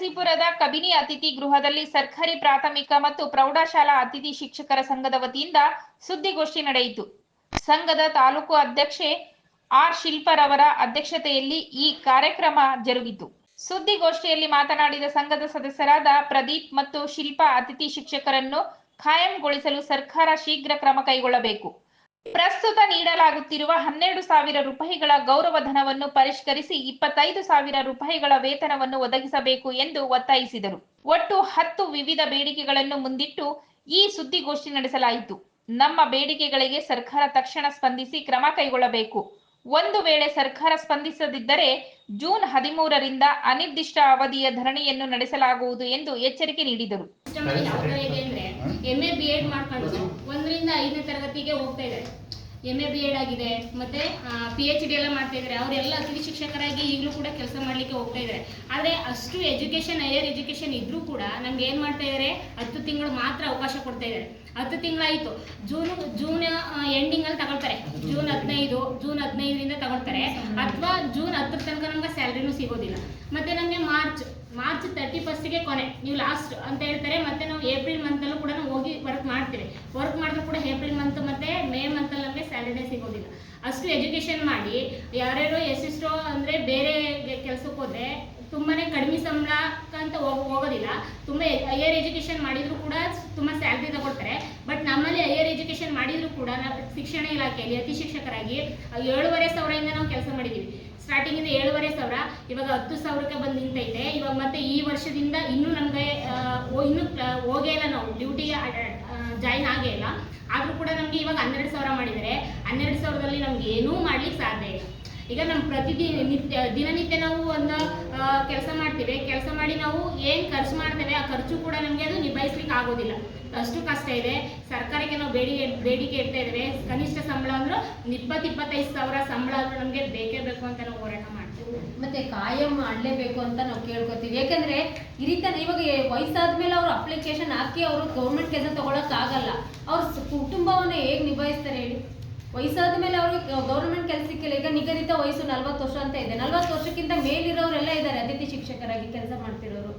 ನರಸೀಪುರದ ಕಬಿನಿ ಅತಿಥಿ ಗೃಹದಲ್ಲಿ ಸರ್ಕಾರಿ ಪ್ರಾಥಮಿಕ ಮತ್ತು ಪ್ರೌಢಶಾಲಾ ಅತಿಥಿ ಶಿಕ್ಷಕರ ಸಂಘದ ವತಿಯಿಂದ ಸುದ್ದಿಗೋಷ್ಠಿ ನಡೆಯಿತು. ಸಂಘದ ತಾಲೂಕು ಅಧ್ಯಕ್ಷೆ ಆರ್ ಶಿಲ್ಪರವರ ಅಧ್ಯಕ್ಷತೆಯಲ್ಲಿ ಈ ಕಾರ್ಯಕ್ರಮ ಜರುಗಿತು. ಸುದ್ದಿಗೋಷ್ಠಿಯಲ್ಲಿ ಮಾತನಾಡಿದ ಸಂಘದ ಸದಸ್ಯರಾದ ಪ್ರದೀಪ್ ಮತ್ತು ಶಿಲ್ಪಾ ಅತಿಥಿ ಶಿಕ್ಷಕರನ್ನು ಖಾಯಂಗೊಳಿಸಲು ಸರ್ಕಾರ ಶೀಘ್ರ ಕ್ರಮ ಕೈಗೊಳ್ಳಬೇಕು. ಪ್ರಸ್ತುತ ನೀಡಲಾಗುತ್ತಿರುವ ಹನ್ನೆರಡು ಸಾವಿರ ರೂಪಾಯಿಗಳ ಗೌರವಧನವನ್ನು ಪರಿಷ್ಕರಿಸಿ ಇಪ್ಪತ್ತೈದು ಸಾವಿರ ರೂಪಾಯಿಗಳ ವೇತನವನ್ನು ಒದಗಿಸಬೇಕು ಎಂದು ಒತ್ತಾಯಿಸಿದರು. ಒಟ್ಟು ಹತ್ತು ವಿವಿಧ ಬೇಡಿಕೆಗಳನ್ನು ಮುಂದಿಟ್ಟು ಈ ಸುದ್ದಿಗೋಷ್ಠಿ ನಡೆಸಲಾಯಿತು. ನಮ್ಮ ಬೇಡಿಕೆಗಳಿಗೆ ಸರ್ಕಾರ ತಕ್ಷಣ ಸ್ಪಂದಿಸಿ ಕ್ರಮ ಕೈಗೊಳ್ಳಬೇಕು. ಒಂದು ವೇಳೆ ಸರ್ಕಾರ ಸ್ಪಂದಿಸದಿದ್ದರೆ ಜೂನ್ ಹದಿಮೂರರಿಂದ ಅನಿರ್ದಿಷ್ಟ ಅವಧಿಯ ಧರಣಿಯನ್ನು ನಡೆಸಲಾಗುವುದು ಎಂದು ಎಚ್ಚರಿಕೆ ನೀಡಿದರು. ಎಂ ಎ ಬಿ ಎಡ್ ಮಾಡ್ಕೊಂಡು ಒಂದರಿಂದ ಐದನೇ ತರಗತಿಗೆ ಹೋಗ್ತಾ ಇದ್ದಾರೆ. ಎಂ ಎ ಬಿ ಎಡ್ ಆಗಿದೆ, ಮತ್ತೆ ಪಿ ಎಚ್ ಡಿ ಎಲ್ಲ ಮಾಡ್ತಾ ಇದ್ದಾರೆ. ಅವರೆಲ್ಲ ಅತಿಥಿ ಶಿಕ್ಷಕರಾಗಿ ಈಗಲೂ ಕೂಡ ಕೆಲಸ ಮಾಡ್ಲಿಕ್ಕೆ ಹೋಗ್ತಾ ಇದ್ದಾರೆ. ಆದರೆ ಅಷ್ಟು ಎಜುಕೇಶನ್ ಹೈಯರ್ ಎಜುಕೇಶನ್ ಇದ್ರೂ ಕೂಡ ನಮ್ಗೆ ಏನು ಮಾಡ್ತಾ ಇದ್ದಾರೆ? ಹತ್ತು ತಿಂಗಳು ಮಾತ್ರ ಅವಕಾಶ ಕೊಡ್ತಾ ಇದ್ದಾರೆ. ಹತ್ತು ತಿಂಗಳಾಯಿತು. ಜೂನ್ ಜೂನ್ ಎಂಡಿಂಗ್ ಅಲ್ಲಿ ತಗೊಳ್ತಾರೆ. ಜೂನ್ ಹದಿನೈದು, ಜೂನ್ ಹದಿನೈದರಿಂದ ತಗೊಳ್ತಾರೆ. ಅಥವಾ ಜೂನ್ ಹತ್ತರ ತನಕ ನಮ್ಗೆ ಸ್ಯಾಲ್ರಿನೂ ಸಿಗೋದಿಲ್ಲ. ಮತ್ತೆ ನಮಗೆ ಮಾರ್ಚ್ ಮಾರ್ಚ್ ತರ್ಟಿ ಫಸ್ಟ್ಗೆ ಕೊನೆ. ನೀವು ಲಾಸ್ಟ್ ಅಂತ ಹೇಳ್ತಾರೆ. ಮತ್ತೆ ನಾವು ಏಪ್ರಿಲ್ ಮಂತಲ್ಲೂ ಕೂಡ ಹೋಗಿ ವರ್ಕ್ ಮಾಡ್ತೀವಿ. ವರ್ಕ್ ಮಾಡಿದ್ರು ಕೂಡ ಏಪ್ರಿಲ್ ಮಂತ್ ಮತ್ತೆ ಮೇ ಮಂತಲ್ಲಿ ನಮಗೆ ಸ್ಯಾಲರಿನೇ ಸಿಗೋದಿಲ್ಲ. ಅಷ್ಟು ಎಜುಕೇಶನ್ ಮಾಡಿ, ಯಾರ್ಯಾರು ಎಷ್ಟೆಷ್ಟೋ ಅಂದರೆ ಬೇರೆ ಕೆಲಸಕ್ಕೆ ಹೋದ್ರೆ ತುಂಬಾನೇ ಕಡಿಮೆ ಸಂಬಳ ಅಂತ ಹೋಗ್- ಹೋಗೋದಿಲ್ಲ. ತುಂಬ ಹೈಯರ್ ಎಜುಕೇಶನ್ ಮಾಡಿದ್ರು ಕೂಡ ತುಂಬ ಸ್ಯಾಲ್ರಿ ತಗೊಳ್ತಾರೆ. ಬಟ್ ನಮ್ಮಲ್ಲಿ ಹೈಯರ್ ಎಜುಕೇಶನ್ ಮಾಡಿದ್ರು ಕೂಡ ನಾವು ಶಿಕ್ಷಣ ಇಲಾಖೆಯಲ್ಲಿ ಅತಿ ಶಿಕ್ಷಕರಾಗಿ ಏಳುವರೆ ಸಾವಿರದಿಂದ ನಾವು ಕೆಲಸ ಮಾಡಿದ್ದೀವಿ ಸ್ಟಾರ್ಟಿಂಗ್ ಇಂದ ಏಳುವರೆ ಸಾವಿರ, ಇವಾಗ ಹತ್ತು ಸಾವಿರಕ್ಕೆ ಬಂದು ನಿಂತೈತೆ. ಇವಾಗ ಮತ್ತೆ ಈ ವರ್ಷದಿಂದ ಇನ್ನೂ ನಮಗೆ ಇನ್ನೂ ಹೋಗೇ ಇಲ್ಲ ನಾವು. ಡ್ಯೂಟಿಗೆ ಜಾಯಿನ್ ಆಗೇ ಇಲ್ಲ. ಆದರೂ ಕೂಡ ನಮಗೆ ಇವಾಗ ಹನ್ನೆರಡು ಸಾವಿರ ಮಾಡಿದರೆ ಹನ್ನೆರಡು ಸಾವಿರದಲ್ಲಿ ನಮ್ಗೆ ಏನೂ ಮಾಡ್ಲಿಕ್ಕೆ ಸಾಧ್ಯ ಇಲ್ಲ. ಈಗ ನಮ್ಮ ಪ್ರತಿದಿನ ನಿತ್ಯ, ದಿನನಿತ್ಯ ನಾವು ಒಂದು ಕೆಲಸ ಮಾಡ್ತೀವಿ. ಕೆಲಸ ಮಾಡಿ ನಾವು ಏನು ಖರ್ಚು ಮಾಡ್ತೇವೆ, ಆ ಖರ್ಚು ಕೂಡ ನಮಗೆ ಅದು ನಿಭಾಯಿಸ್ಲಿಕ್ಕೆ ಆಗೋದಿಲ್ಲ. ಅಷ್ಟು ಕಷ್ಟ ಇದೆ. ಸರ್ಕಾರಕ್ಕೆ ನಾವು ಬೇಡಿಕೆ ಬೇಡಿಕೆ ಇಡ್ತಾ ಇದ್ದೇವೆ. ಕನಿಷ್ಠ ಸಂಬಳ ಅಂದ್ರೆ ಇಪ್ಪತ್ತು, ಇಪ್ಪತ್ತೈದು ಸಾವಿರ ಸಂಬಳ ಆದ್ರೂ ನಮಗೆ ಬೇಕೇ ಬೇಕು ಅಂತ ನಾವು ಹೋರಾಟ ಮಾಡ್ತೀವಿ. ಮತ್ತೆ ಕಾಯಂ ಮಾಡಲೇಬೇಕು ಅಂತ ನಾವು ಕೇಳ್ಕೊತೀವಿ. ಯಾಕಂದ್ರೆ ಈ ರೀತಿ ಇವಾಗ ವಯಸ್ಸಾದ್ಮೇಲೆ ಅವರು ಅಪ್ಲಿಕೇಶನ್ ಹಾಕಿ ಅವರು ಗೌರ್ಮೆಂಟ್ ಕೆಲಸ ತಗೊಳಕ್ ಆಗಲ್ಲ ಅವ್ರ ಕುಟುಂಬವನ್ನು ಹೇಗ್ ನಿಭಾಯಿಸ್ತಾರೆ ಹೇಳಿ? ವಯಸ್ಸಾದ ಮೇಲೆ ಅವ್ರಿಗೆ ಗೌರ್ಮೆಂಟ್ ಕೆಲಸಕ್ಕಿಲ್ಲ ಈಗ ನಿಗದಿತ ವಯಸ್ಸು ನಲ್ವತ್ತು ವರ್ಷ ಅಂತ ಇದೆ. ನಲ್ವತ್ತು ವರ್ಷಕ್ಕಿಂತ ಮೇಲಿರೋರೆಲ್ಲ ಇದ್ದಾರೆ ಅತಿಥಿ ಶಿಕ್ಷಕರಾಗಿ ಕೆಲಸ ಮಾಡ್ತಿರೋರು.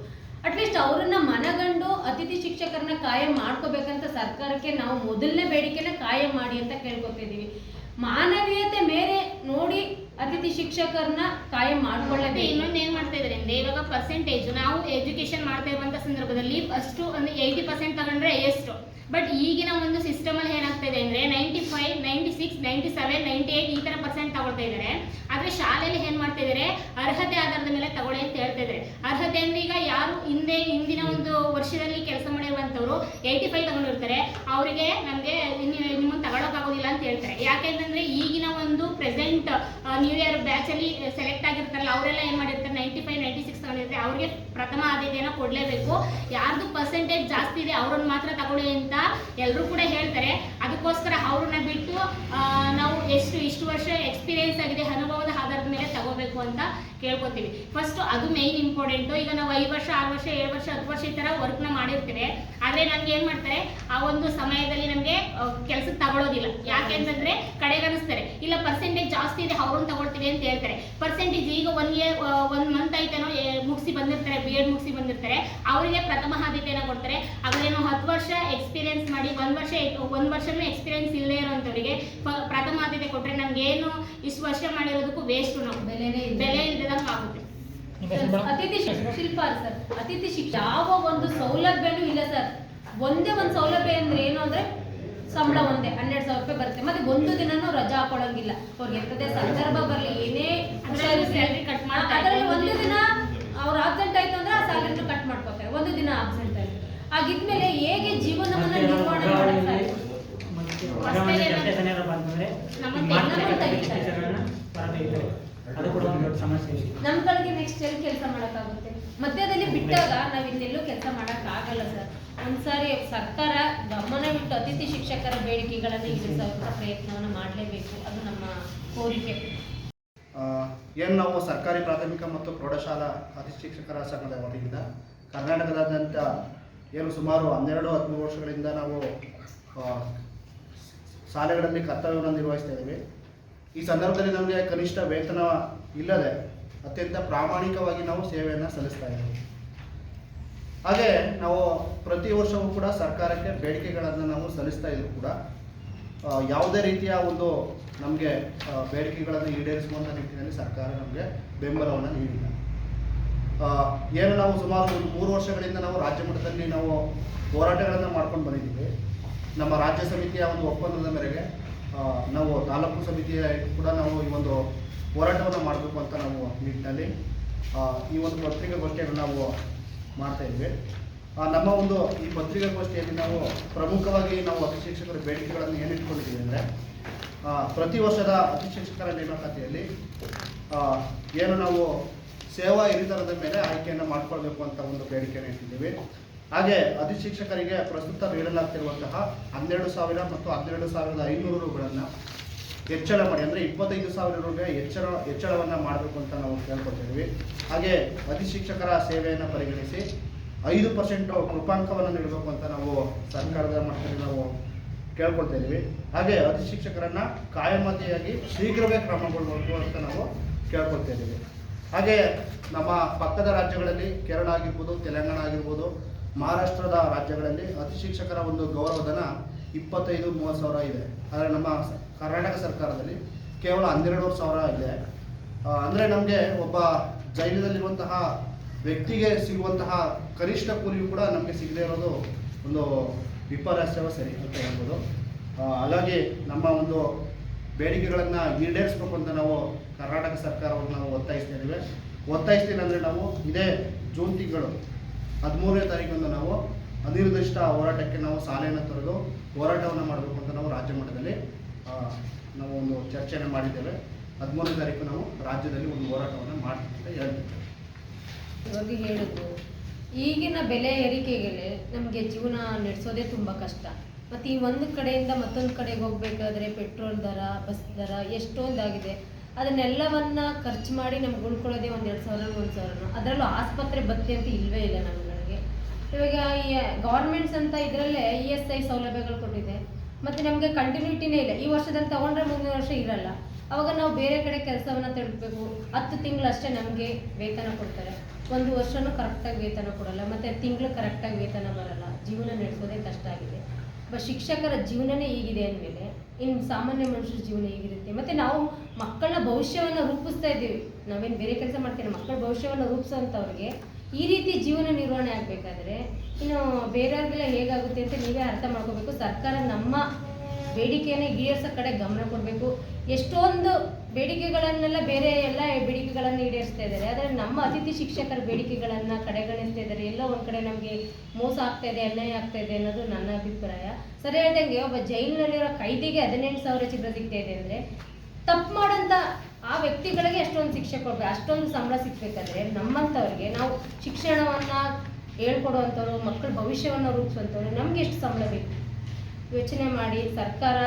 ಅಟ್ಲೀಸ್ಟ್ ಅವ್ರನ್ನ ಮನಗಂಡು ಅತಿಥಿ ಶಿಕ್ಷಕರನ್ನ ಕಾಯಂ ಮಾಡ್ಕೋಬೇಕಂತ ಸರ್ಕಾರಕ್ಕೆ ನಾವು ಮೊದಲನೇ ಬೇಡಿಕೆನ ಕಾಯಂ ಮಾಡಿ ಅಂತ ಕೇಳ್ಕೊತಿದೀವಿ ಮಾನವೀಯತೆ ಮೇಲೆ ನೋಡಿ ಅತಿಥಿ ಶಿಕ್ಷಕರನ್ನ ಕಾಯಂ ಮಾಡ್ಕೊಳ್ಳಬೇಕು. ಇನ್ನೊಂದು ಏನ್ ಮಾಡ್ತಾ ಇದಾರೆ ಅಂದ್ರೆ ಇವಾಗ ಪರ್ಸೆಂಟೇಜ್ ನಾವು ಎಜುಕೇಶನ್ ಮಾಡ್ತಾ ಇರುವಂತ ಸಂದರ್ಭದಲ್ಲಿ ಫಸ್ಟ್ ಅಂದ್ರೆ ಏಯ್ಟಿ ಪರ್ಸೆಂಟ್ ತಗೊಂಡ್ರೆ ಎಷ್ಟು? ಬಟ್ ಈಗಿನ ಒಂದು ಸಿಸ್ಟಮ್ ಅಲ್ಲಿ ಏನಾಗ್ತಾ ಇದೆ ಅಂದ್ರೆ ninety five ninety six ninety seven ninety eight ಈ ತರ ಪರ್ಸೆಂಟ್ ತಗೊಳ್ತಾ ಇದ್ದಾರೆ ಆದ್ರೆ ಶಾಲೆಯಲ್ಲಿ ಏನ್ ಮಾಡ್ತಾ ಇದ್ದಾರೆ ಅರ್ಹತೆ ಆಧಾರದ ಮೇಲೆ ತಗೊಳ್ಳಿ ಅಂತ ಹೇಳ್ತಾ ಇದ್ದಾರೆ ಅರ್ಹತೆ ಅಂದ್ರೆ ಈಗ ಯಾರು ಹಿಂದೆ ಹಿಂದಿನ ಒಂದು ವರ್ಷದಲ್ಲಿ ಕೆಲಸ ಮಾಡಿರುವಂತವ್ರು ಏಯ್ಟಿ ಫೈವ್ ತಗೊಂಡಿರ್ತಾರೆ. ಅವರಿಗೆ ನಮಗೆ ಅಂತ ಹೇಳ್ತಾರೆ. ಯಾಕೆಂತಂದ್ರೆ ಈಗಿನ ಒಂದು ಪ್ರೆಸೆಂಟ್ ನ್ಯೂ ಇಯರ್ ಬ್ಯಾಚ್ ಅಲ್ಲಿ ಸೆಲೆಕ್ಟ್ ಆಗಿರ್ತಾರಲ್ಲ, ಅವರೆಲ್ಲ ಏನ್ ಮಾಡಿರ್ತಾರೆ ನೈಂಟಿ ಫೈವ್ ನೈಂಟಿ ಸಿಕ್ಸ್ ತಗೊಂಡಿರ್ತಾರೆ. ಅವ್ರಿಗೆ ಪ್ರಥಮ ಆದ್ಯತೆಯನ್ನು ಕೊಡಲೇಬೇಕು. ಯಾರ್ದು ಪರ್ಸೆಂಟೇಜ್ ಜಾಸ್ತಿ ಇದೆ, ಅವ್ರನ್ನ ಮಾತ್ರ ತಗೊಳ್ಳಿ ಅಂತ ಎಲ್ಲರೂ ಕೂಡ ಹೇಳ್ತಾರೆ. ಅದಕ್ಕೋಸ್ಕರ ಅವ್ರನ್ನ ಬಿಟ್ಟು ನಾವು ಎಷ್ಟು, ಇಷ್ಟು ವರ್ಷ ಎಕ್ಸ್ಪೀರಿಯನ್ಸ್ ಆಗಿದೆ, ಅನುಭವದ ಮೇಲೆ ಅಂತ ಕೇಳ್ಕೊತೀವಿ. ಫಸ್ಟ್ ಅದು ಮೇಯ್ನ್ ಇಂಪಾರ್ಟೆಂಟು ಈಗ ನಾವು ಐದು ವರ್ಷ, ಆರು ವರ್ಷ, ಏಳು ವರ್ಷ, ಹತ್ತು ವರ್ಷ ಈ ಥರ ವರ್ಕ್ನ ಮಾಡಿರ್ತೀವಿ. ಆದರೆ ನಮ್ಗೆ ಏನು ಮಾಡ್ತಾರೆ? ಆ ಒಂದು ಸಮಯದಲ್ಲಿ ನಮಗೆ ಕೆಲಸಕ್ಕೆ ತಗೊಳ್ಳೋದಿಲ್ಲ ಯಾಕೆ ಅಂತಂದ್ರೆ ಕಡೆಗಣಿಸ್ತಾರೆ ಇಲ್ಲ ಪರ್ಸೆಂಟೇಜ್ ಜಾಸ್ತಿ ಇದೆ ಅವ್ರನ್ನ ತಗೊಳ್ತೀವಿ ಅಂತ ಹೇಳ್ತಾರೆ. ಪರ್ಸೆಂಟೇಜ್ ಈಗ ಒನ್ ಇಯರ್ ಒನ್ ಮಂತ್ ಆಯ್ತೇನೋ ಮುಗಿಸಿ ಬಂದಿರ್ತಾರೆ ಬಿ ಎಡ್ ಮುಗಿಸಿ ಬಂದಿರ್ತಾರೆ ಅವರಿಗೆ ಪ್ರಥಮ ಆದ್ಯತೆಯನ್ನು ಕೊಡ್ತಾರೆ. ಅವರೇನು ಹತ್ತು ವರ್ಷ ಎಕ್ಸ್ಪೀರಿಯನ್ಸ್ ಮಾಡಿ ಒಂದು ವರ್ಷ ಒಂದು ವರ್ಷನೂ ಎಕ್ಸ್ಪೀರಿಯನ್ಸ್ ಇಲ್ಲದೆ ಇರೋಂಥವ್ರಿಗೆ ಪ್ರಥಮ ಆದ್ಯತೆ ಕೊಟ್ಟರೆ ಏನು ಇಷ್ಟು ವರ್ಷ ಮಾಡಿರೋದಕ್ಕೂ ವೇಸ್ಟ್ ನಾವು ಬೆಲೆನೇ ಇಲ್ಲ. ಬೆಲೆ ಇಲ್ಲದಂಗೆ ಆಗುತ್ತೆ. ಅತಿಥಿ ಶಿಕ್ಷ- ಶಿಲ್ಪ ಸರ್ ಅತಿಥಿ ಶಿಕ್ಷ ಯಾವ ಒಂದು ಸೌಲಭ್ಯನೂ ಇಲ್ಲ ಸರ್. ಒಂದೇ ಒಂದು ಸೌಲಭ್ಯ ಅಂದ್ರೆ ಏನು ಅಂದ್ರೆ ಸಂಬಳ ಒಂದೇ ಹನ್ನೆರಡು ಸಾವಿರ ರೂಪಾಯಿ ಬರುತ್ತೆ. ಮತ್ತೆ ಒಂದು ದಿನನೂ ರಜಾ ಹಾಕೊಳ್ಳಂಗಿಲ್ಲ ಅವ್ರಿಗೆ ಎಂತದೇ ಸಂದರ್ಭ ಬರಲಿ ಏನೇ. ಅದರಲ್ಲಿ ಒಂದು ದಿನ ಅವ್ರು ಆಬ್ಸೆಂಟ್ ಆಯ್ತು ಅಂದ್ರೆ ಆ ಸ್ಯಾಲರಿನ ಕಟ್ ಮಾಡ್ಕೋತಾರೆ. ಒಂದು ದಿನ ಆಬ್ಸೆಂಟ್ ಆಯ್ತು. ಆಗಿದ್ಮೇಲೆ ಹೇಗೆ ಜೀವನವನ್ನ ನಿರ್ವಹಣೆ ಮಾಡ್ತಾರೆ ನಮ್ ನಮ್ಮ ಅದು ಕೂಡ ಒಂದು ದೊಡ್ಡ ಸಮಸ್ಯೆ ಇದೆ. ನಮ್ಗಳಿಗೆ ನೆಕ್ಸ್ಟ್ ಎಲ್ಲಿ ಕೆಲಸ ಮಾಡೋಕ್ಕಾಗುತ್ತೆ. ಮಧ್ಯದಲ್ಲಿ ಬಿಟ್ಟಾಗ ನಾವು ಇನ್ನೆಲ್ಲೂ ಕೆಲಸ ಆಗಲ್ಲ ಸರ್. ಒಂದ್ಸಾರಿ ಸರ್ಕಾರ ಗಮನವಿಟ್ಟು ಅತಿಥಿ ಶಿಕ್ಷಕರ ಬೇಡಿಕೆಗಳನ್ನ ಈಡೇರಿಸುವಂತ ಪ್ರಯತ್ನವನ್ನ ಮಾಡಲೇಬೇಕು. ಅದು ನಮ್ಮ ಕೋರಿಕೆ. ಏನು ನಾವು ಸರ್ಕಾರಿ ಪ್ರಾಥಮಿಕ ಮತ್ತು ಪ್ರೌಢಶಾಲಾ ಅಧಿಶಿಕ್ಷಕರ ಸಂಘದ ವತಿಯಿಂದ ಕರ್ನಾಟಕದಾದ್ಯಂತ ಏನು ಸುಮಾರು ಹನ್ನೆರಡು, ಹದಿಮೂರು ವರ್ಷಗಳಿಂದ ನಾವು ಶಾಲೆಗಳಲ್ಲಿ ಕರ್ತವ್ಯವನ್ನು ನಿರ್ವಹಿಸ್ತಾ ಇದ್ದೀವಿ. ಈ ಸಂದರ್ಭದಲ್ಲಿ ನಮಗೆ ಕನಿಷ್ಠ ವೇತನ ಇಲ್ಲದೆ ಅತ್ಯಂತ ಪ್ರಾಮಾಣಿಕವಾಗಿ ನಾವು ಸೇವೆಯನ್ನು ಸಲ್ಲಿಸ್ತಾ ಇದ್ದೀವಿ. ಹಾಗೆ ನಾವು ಪ್ರತಿ ವರ್ಷವೂ ಕೂಡ ಸರ್ಕಾರಕ್ಕೆ ಬೇಡಿಕೆಗಳನ್ನು ನಾವು ಸಲ್ಲಿಸ್ತಾ ಇದ್ರು ಕೂಡ ಯಾವುದೇ ರೀತಿಯ ಒಂದು ನಮಗೆ ಬೇಡಿಕೆಗಳನ್ನು ಈಡೇರಿಸುವಂಥ ನಿಟ್ಟಿನಲ್ಲಿ ಸರ್ಕಾರ ನಮಗೆ ಬೆಂಬಲವನ್ನು ನೀಡಿಲ್ಲ. ಏನು ನಾವು ಸುಮಾರು ಒಂದು ಮೂರು ವರ್ಷಗಳಿಂದ ನಾವು ರಾಜ್ಯ ಮಟ್ಟದಲ್ಲಿ ನಾವು ಹೋರಾಟಗಳನ್ನು ಮಾಡ್ಕೊಂಡು ಬಂದಿದ್ದೀವಿ. ನಮ್ಮ ರಾಜ್ಯ ಸಮಿತಿಯ ಒಂದು ಒಪ್ಪಂದದ ಮೇರೆಗೆ ನಾವು ತಾಲೂಕು ಸಮಿತಿಯ ಕೂಡ ನಾವು ಈ ಒಂದು ಹೋರಾಟವನ್ನು ಮಾಡಬೇಕು ಅಂತ ನಾವು ನಿಟ್ಟಿನಲ್ಲಿ ಈ ಒಂದು ಪತ್ರಿಕಾಗೋಷ್ಠಿಯನ್ನು ನಾವು ಮಾಡ್ತಾ ಇದ್ವಿ. ನಮ್ಮ ಒಂದು ಈ ಪತ್ರಿಕಾಗೋಷ್ಠಿಯಲ್ಲಿ ನಾವು ಪ್ರಮುಖವಾಗಿ ನಾವು ಶಿಕ್ಷಕರ ಬೇಡಿಕೆಗಳನ್ನು ಏನಿಟ್ಕೊಂಡಿದ್ದೀವಿ ಅಂದರೆ ಪ್ರತಿ ವರ್ಷದ ಅತಿ ಶಿಕ್ಷಕರ ನೇಮಕಾತಿಯಲ್ಲಿ ಏನು ನಾವು ಸೇವಾ ಹಿರಿತನದ ಮೇಲೆ ಆಯ್ಕೆಯನ್ನು ಮಾಡಿಕೊಳ್ಬೇಕು ಅಂತ ಒಂದು ಬೇಡಿಕೆಯನ್ನು ಇಟ್ಟಿದ್ದೀವಿ. ಹಾಗೆ ಅತಿ ಶಿಕ್ಷಕರಿಗೆ ಪ್ರಸ್ತುತ ನೀಡಲಾಗ್ತಿರುವಂತಹ ಹನ್ನೆರಡು ಸಾವಿರ ಮತ್ತು ಹನ್ನೆರಡು ಸಾವಿರದ ಐನೂರು ಹೆಚ್ಚಳ ಮಾಡಿ, ಅಂದರೆ ಇಪ್ಪತ್ತೈದು ಸಾವಿರ ರೂಪಾಯಿ ಹೆಚ್ಚಳ, ಹೆಚ್ಚಳವನ್ನು ಮಾಡಬೇಕು ಅಂತ ನಾವು ಕೇಳ್ಕೊಳ್ತಿದ್ದೀವಿ. ಹಾಗೆ ಅತಿ ಶಿಕ್ಷಕರ ಸೇವೆಯನ್ನು ಪರಿಗಣಿಸಿ ಐದು ಪರ್ಸೆಂಟ್ ಕೃಪಾಂಕವನ್ನು ನೀಡಬೇಕು ಅಂತ ನಾವು ಸರ್ಕಾರದ ಮಟ್ಟದಲ್ಲಿ ನಾವು ಕೇಳ್ಕೊಳ್ತಾ ಇದ್ದೀವಿ ಹಾಗೆ ಅತಿ ಶಿಕ್ಷಕರನ್ನ ಕಾಯಮತಿಯಾಗಿ ಶೀಘ್ರವೇ ಕ್ರಮಗೊಳ್ಬೇಕು ಅಂತ ನಾವು ಕೇಳ್ಕೊಳ್ತಾ ಇದ್ದೀವಿ ಹಾಗೆ ನಮ್ಮ ಪಕ್ಕದ ರಾಜ್ಯಗಳಲ್ಲಿ ಕೇರಳ ಆಗಿರ್ಬೋದು, ತೆಲಂಗಾಣ ಆಗಿರ್ಬೋದು, ಮಹಾರಾಷ್ಟ್ರದ ರಾಜ್ಯಗಳಲ್ಲಿ ಅತಿ ಶಿಕ್ಷಕರ ಒಂದು ಗೌರವಧನ ಇಪ್ಪತ್ತೈದು, ಮೂವತ್ತು ಸಾವಿರ ಇದೆ. ಆದರೆ ನಮ್ಮ ಕರ್ನಾಟಕ ಸರ್ಕಾರದಲ್ಲಿ ಕೇವಲ ಹನ್ನೆರಡುವರೆ ಸಾವಿರ ಇದೆ. ಅಂದರೆ ನಮಗೆ ಒಬ್ಬ ಜೈಲಿನಲ್ಲಿರುವಂತಹ ವ್ಯಕ್ತಿಗೆ ಸಿಗುವಂತಹ ಕನಿಷ್ಠ ಕೂಲಿಯು ಕೂಡ ನಮಗೆ ಸಿಗದೇ ಇರೋದು ಒಂದು ವಿಪರ್ಯಾಸವ ಸರಿ ಅಂತ ಹೇಳ್ಬೋದು. ಹಾಗಾಗಿ ನಮ್ಮ ಒಂದು ಬೇಡಿಕೆಗಳನ್ನು ಈಡೇರಿಸ್ಬೇಕು ಅಂತ ನಾವು ಕರ್ನಾಟಕ ಸರ್ಕಾರವನ್ನು ನಾವು ಒತ್ತಾಯಿಸ್ತಾ ಇದ್ದೇವೆ. ಒತ್ತಾಯಿಸ್ತೀನಿ ಅಂದರೆ ನಾವು ಇದೇ ಜೂನ್ ತಿಂಗಳು ಹದಿಮೂರನೇ ತಾರೀಕಿಂದ ನಾವು ಅನಿರ್ದಿಷ್ಟ ಹೋರಾಟಕ್ಕೆ ನಾವು ಸಾಲೆಯನ್ನು ತೊರೆದು ಹೋರಾಟವನ್ನು ಮಾಡಬೇಕು ಅಂತ ನಾವು ರಾಜ್ಯ ಮಟ್ಟದಲ್ಲಿ ನಾವು ಒಂದು ಚರ್ಚೆಯನ್ನು ಮಾಡಿದ್ದೇವೆ. ಹದಿಮೂರನೇ ತಾರೀಕು ನಾವು ರಾಜ್ಯದಲ್ಲಿ ಒಂದು ಹೋರಾಟವನ್ನು ಮಾಡ್ತೀವಿ ಅಂತ ಈಗಿನ ಬೆಲೆ ಏರಿಕೆಗೆ ನಮಗೆ ಜೀವನ ನಡೆಸೋದೇ ತುಂಬ ಕಷ್ಟ. ಮತ್ತು ಈ ಒಂದು ಕಡೆಯಿಂದ ಮತ್ತೊಂದು ಕಡೆಗೆ ಹೋಗಬೇಕಾದ್ರೆ ಪೆಟ್ರೋಲ್ ದರ, ಬಸ್ ದರ ಎಷ್ಟೊಂದಾಗಿದೆ. ಅದನ್ನೆಲ್ಲವನ್ನ ಖರ್ಚು ಮಾಡಿ ನಮ್ಗೆ ಉಳ್ಕೊಳ್ಳೋದೇ ಒಂದು ಎರಡು ಸಾವಿರ ಒಂದು ಸಾವಿರ ಅದರಲ್ಲೂ ಆಸ್ಪತ್ರೆ ಬತ್ತಿ ಅಂತ ಇಲ್ಲವೇ ಇಲ್ಲ ನಮ್ಮಗಳಿಗೆ ಇವಾಗ ಈ ಗೌರ್ಮೆಂಟ್ಸ್ ಅಂತ ಇದರಲ್ಲೇ ಇ ಎಸ್ ಐ ಸೌಲಭ್ಯಗಳು ಕೊಟ್ಟಿದೆ. ಮತ್ತು ನಮಗೆ ಕಂಟಿನ್ಯೂಟಿನೇ ಇಲ್ಲ. ಈ ವರ್ಷದಲ್ಲಿ ತಗೊಂಡ್ರೆ ಮುಂದಿನ ವರ್ಷ ಇರಲ್ಲ. ಅವಾಗ ನಾವು ಬೇರೆ ಕಡೆ ಕೆಲಸವನ್ನು ತಲುಪಬೇಕು ಹತ್ತು ತಿಂಗಳು ಅಷ್ಟೇ ನಮಗೆ ವೇತನ ಕೊಡ್ತಾರೆ. ಒಂದು ವರ್ಷನೂ ಕರೆಕ್ಟಾಗಿ ವೇತನ ಕೊಡಲ್ಲ, ಮತ್ತು ತಿಂಗಳು ಕರೆಕ್ಟಾಗಿ ವೇತನ ಬರಲ್ಲ. ಜೀವನ ನಡೆಸೋದೇ ಕಷ್ಟ ಆಗಿದೆ. ಶಿಕ್ಷಕರ ಜೀವನನೇ ಈಗಿದೆ ಅಂದಮೇಲೆ ಇನ್ನು ಸಾಮಾನ್ಯ ಮನುಷ್ಯರ ಜೀವನ ಹೇಗಿರುತ್ತೆ. ಮತ್ತು ನಾವು ಮಕ್ಕಳ ಭವಿಷ್ಯವನ್ನು ರೂಪಿಸ್ತಾ ಇದ್ದೀವಿ. ನಾವೇನು ಬೇರೆ ಕೆಲಸ ಮಾಡ್ತೀವಿ ಮಕ್ಕಳ ಭವಿಷ್ಯವನ್ನು ರೂಪಿಸೋಂಥವ್ರಿಗೆ ಈ ರೀತಿ ಜೀವನ ನಿರ್ವಹಣೆ ಆಗಬೇಕಾದ್ರೆ, ಇನ್ನು ಬೇರೆಯವ್ರಿಗೆಲ್ಲ ಹೇಗಾಗುತ್ತೆ ಅಂತ ನೀವೇ ಅರ್ಥ ಮಾಡ್ಕೋಬೇಕು. ಸರ್ಕಾರ ನಮ್ಮ ಬೇಡಿಕೆಯನ್ನು ಈಡೇರಿಸೋ ಕಡೆ ಗಮನ ಕೊಡಬೇಕು. ಎಷ್ಟೊಂದು ಬೇಡಿಕೆಗಳನ್ನೆಲ್ಲ ಬೇರೆ ಎಲ್ಲ ಬೇಡಿಕೆಗಳನ್ನು ಈಡೇರಿಸ್ತಾ ಇದ್ದಾರೆ. ಆದರೆ ನಮ್ಮ ಅತಿಥಿ ಶಿಕ್ಷಕರ ಬೇಡಿಕೆಗಳನ್ನು ಕಡೆಗಣಿಸ್ತಾ ಇದ್ದಾರೆ. ಎಲ್ಲೋ ಒಂದು ಕಡೆ ನಮಗೆ ಮೋಸ ಆಗ್ತಾ ಇದೆ, ಅನ್ಯಾಯ ಆಗ್ತಾ ಇದೆ ಅನ್ನೋದು ನನ್ನ ಅಭಿಪ್ರಾಯ. ಸರಿ ಹೇಳ್ದಂಗೆ ಒಬ್ಬ ಜೈಲಿನಲ್ಲಿರೋ ಕೈದಿಗೆ ಹದಿನೆಂಟು ಸಾವಿರ ಚಿತ್ರ ಸಿಗ್ತಾ ಇದೆ ಅಂದರೆ ತಪ್ಪು ಮಾಡೋಂಥ ಆ ವ್ಯಕ್ತಿಗಳಿಗೆ ಅಷ್ಟೊಂದು ಶಿಕ್ಷೆ ಕೊಡ್ಬೇಕು, ಅಷ್ಟೊಂದು ಸಂಬಳ ಸಿಗ್ಬೇಕಾದ್ರೆ ನಮ್ಮಂಥವ್ರಿಗೆ ನಾವು ಶಿಕ್ಷಣವನ್ನು ಹೇಳ್ಕೊಡುವಂಥವ್ರು, ಮಕ್ಕಳ ಭವಿಷ್ಯವನ್ನು ರೂಪಿಸುವಂಥವ್ರು ನಮ್ಗೆ ಎಷ್ಟು ಸಂಬಳ ಬೇಕು? ಯೋಚನೆ ಮಾಡಿ ಸರ್ಕಾರ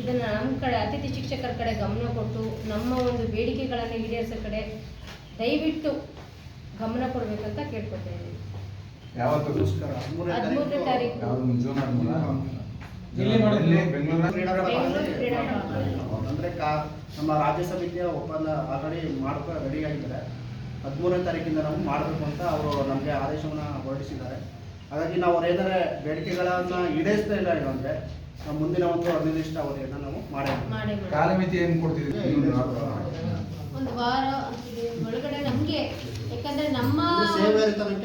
ಇದನ್ನು ನಮ್ಮ ಕಡೆ ಅತಿಥಿ ಶಿಕ್ಷಕರ ಕಡೆ ಗಮನ ಕೊಟ್ಟು ನಮ್ಮ ಒಂದು ಬೇಡಿಕೆಗಳನ್ನು ಈಡೇರಿಸೋ ಕಡೆ ದಯವಿಟ್ಟು ಗಮನ ಕೊಡಬೇಕಂತ ಕೇಳ್ಕೊತಾ ಇದ್ದೀನಿ. ಯಾವತ್ತು ನಮಸ್ಕಾರ ಹದಿಮೂರನೇ ತಾರೀಕು. ಅಂದ್ರೆ ಕಾ ನಮ್ಮ ರಾಜ್ಯ ಸಮಿತಿಯ ಒಪ್ಪಂದ ಆಲ್ರೆಡಿ ಮಾಡ್ಕೊ ರೆಡಿ ಆಗಿದ್ದಾರೆ. ಹದಿಮೂರನೇ ತಾರೀಕಿಂದ ನಾವು ಮಾಡಬೇಕು ಅಂತ ಅವರು ನಮಗೆ ಆದೇಶವನ್ನು ಹೊರಡಿಸಿದ್ದಾರೆ. ಹಾಗಾಗಿ ನಾವು ಅವ್ರು ಏನಾದ್ರೆ ಬೇಡಿಕೆಗಳನ್ನು ಈಡೇರಿಸ್ತಾ ಇಲ್ಲ ಅಂದ್ರೆ ಅಂದರೆ ಮುಂದಿನ ಒಂದು ಅನಿರ್ದಿಷ್ಟ ಅವಧಿಯನ್ನು ನಾವು ಮಾಡೇ ಮಾಡೇ ಮಾಡಿ ಕಾಲಮಿತಿ ಏನು ಕೊಡ್ತಿದ್ವಿ ಒಂದು ವಾರ. ಒಳಗಡೆ ನಮಗೆ ಯಾಕಂದ್ರೆ ನಮ್ಮ ಸೇವೆ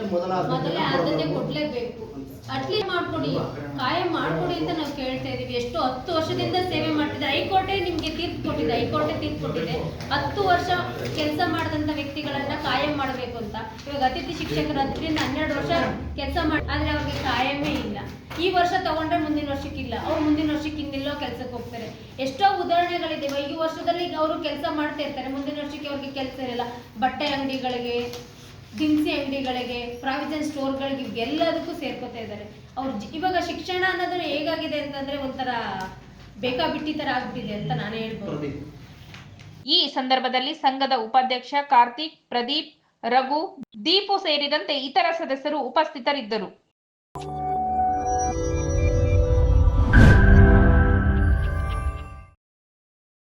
ಮೊದಲ ಆದ್ಯತೆ. ಕೊಡ್ಲೇಬೇಕು. ಅಟ್ಲೀಸ್ಟ್ ಮಾಡ್ಕೊಡಿ ಕಾಯಂ ಮಾಡ್ಕೊಡಿ ಅಂತ ನಾವು ಕೇಳ್ತಾ ಇದೀವಿ. ಎಷ್ಟು ಹತ್ತು ವರ್ಷದಿಂದ ಸೇವೆ ಮಾಡ್ತಿದ್ದಾರೆ. ಹೈಕೋರ್ಟೇ ನಿಮ್ಗೆ ತೀರ್ಪು ಕೊಟ್ಟಿದೆ ಹೈಕೋರ್ಟೇ ತೀರ್ಪು ಕೊಟ್ಟಿದೆ. ಹತ್ತು ವರ್ಷ ಕೆಲಸ ಮಾಡಿದಂಥ ವ್ಯಕ್ತಿಗಳನ್ನ ಕಾಯಂ ಮಾಡಬೇಕು ಅಂತ. ಇವಾಗ ಅತಿಥಿ ಶಿಕ್ಷಕರು ಹತ್ತರಿಂದ ಹನ್ನೆರಡು ವರ್ಷ ಕೆಲಸ ಮಾಡಿ ಆದ್ರೆ ಅವ್ರಿಗೆ ಕಾಯಮೇ ಇಲ್ಲ. ಈ ವರ್ಷ ತಗೊಂಡ್ರೆ ಮುಂದಿನ ವರ್ಷಕ್ಕಿಲ್ಲ ಅವ್ರು ಮುಂದಿನ ವರ್ಷಕ್ಕೆ ಇನ್ನೆಲ್ಲೋ ಕೆಲಸಕ್ಕೆ ಹೋಗ್ತಾರೆ. ಎಷ್ಟೋ ಉದಾಹರಣೆಗಳಿದೆ. ಈ ವರ್ಷದಲ್ಲಿ ಅವರು ಕೆಲಸ ಮಾಡ್ತಾ ಇರ್ತಾರೆ. ಮುಂದಿನ ವರ್ಷಕ್ಕೆ ಅವ್ರಿಗೆ ಕೆಲಸ ಇರಲ್ಲ. ಬಟ್ಟೆ ಅಂಗಡಿಗಳಿಗೆ ದಿನಸಿ ಅಂಗಡಿಗಳಿಗೆ ಪ್ರಾವಿಷನ್ ಸ್ಟೋರ್ಗಳಿಗೆ ಎಲ್ಲದಕ್ಕೂ ಸೇರ್ಕೋತಾ ಇದ್ದಾರೆ. ಅವ್ರು ಜಿ- ಇವಾಗ ಶಿಕ್ಷಣ ಅನ್ನೋದು ಹೇಗಾಗಿದೆ ಅಂತಂದ್ರೆ ಒಂಥರ ಬೇಕಾಬಿಟ್ಟಿ ತರ ಆಗ್ಬಿಟ್ಟಿದೆ ಅಂತ ನಾನು ಹೇಳ್ಬೋದು. ಈ ಸಂದರ್ಭದಲ್ಲಿ ಸಂಘದ ಉಪಾಧ್ಯಕ್ಷ ಕಾರ್ತಿಕ್ ಪ್ರದೀಪ್ ರಘು ದೀಪು ಸೇರಿದಂತೆ ಇತರ ಸದಸ್ಯರು ಉಪಸ್ಥಿತರಿದ್ದರು.